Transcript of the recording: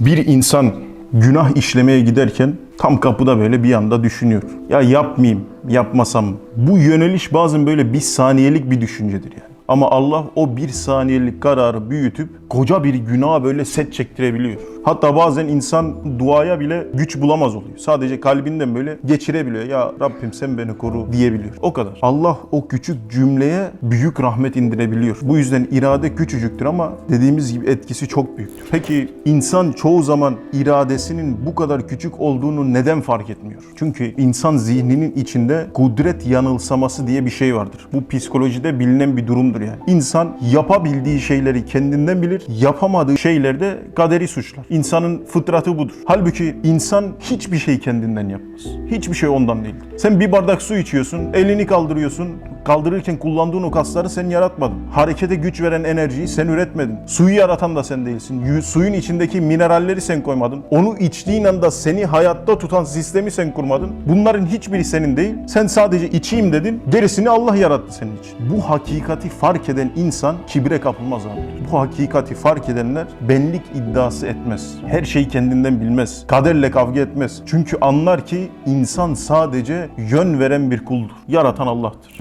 Bir insan günah işlemeye giderken tam kapıda böyle bir anda düşünüyor. Ya yapmayayım, yapmasam? Bu yöneliş bazen böyle bir saniyelik bir düşüncedir yani. Ama Allah o bir saniyelik kararı büyütüp koca bir günaha böyle set çektirebiliyor. Hatta bazen insan duaya bile güç bulamaz oluyor. Sadece kalbinden böyle geçirebiliyor. Ya Rabbim sen beni koru diyebiliyor. O kadar. Allah o küçük cümleye büyük rahmet indirebiliyor. Bu yüzden irade küçücüktür ama dediğimiz gibi etkisi çok büyüktür. Peki insan çoğu zaman iradesinin bu kadar küçük olduğunu neden fark etmiyor? Çünkü insan zihninin içinde kudret yanılsaması diye bir şey vardır. Bu psikolojide bilinen bir durumdur yani. İnsan yapabildiği şeyleri kendinden bilir, yapamadığı şeylerde kaderi suçlar. İnsanın fıtratı budur. Halbuki insan hiçbir şey kendinden yapmaz. Hiçbir şey ondan değildir. Sen bir bardak su içiyorsun, elini kaldırıyorsun. Kaldırırken kullandığın o kasları sen yaratmadın. Harekete güç veren enerjiyi sen üretmedin. Suyu yaratan da sen değilsin. Yu- Suyun içindeki mineralleri sen koymadın. Onu içtiğin anda seni hayatta tutan sistemi sen kurmadın. Bunların hiçbiri senin değil. Sen sadece içeyim dedin. Gerisini Allah yarattı senin için. Bu hakikati fark eden insan kibre kapılmaz abi. Bu hakikati fark edenler benlik iddiası etmez. Her şeyi kendinden bilmez. Kaderle kavga etmez. Çünkü anlar ki insan sadece yön veren bir kuldur. Yaratan Allah'tır.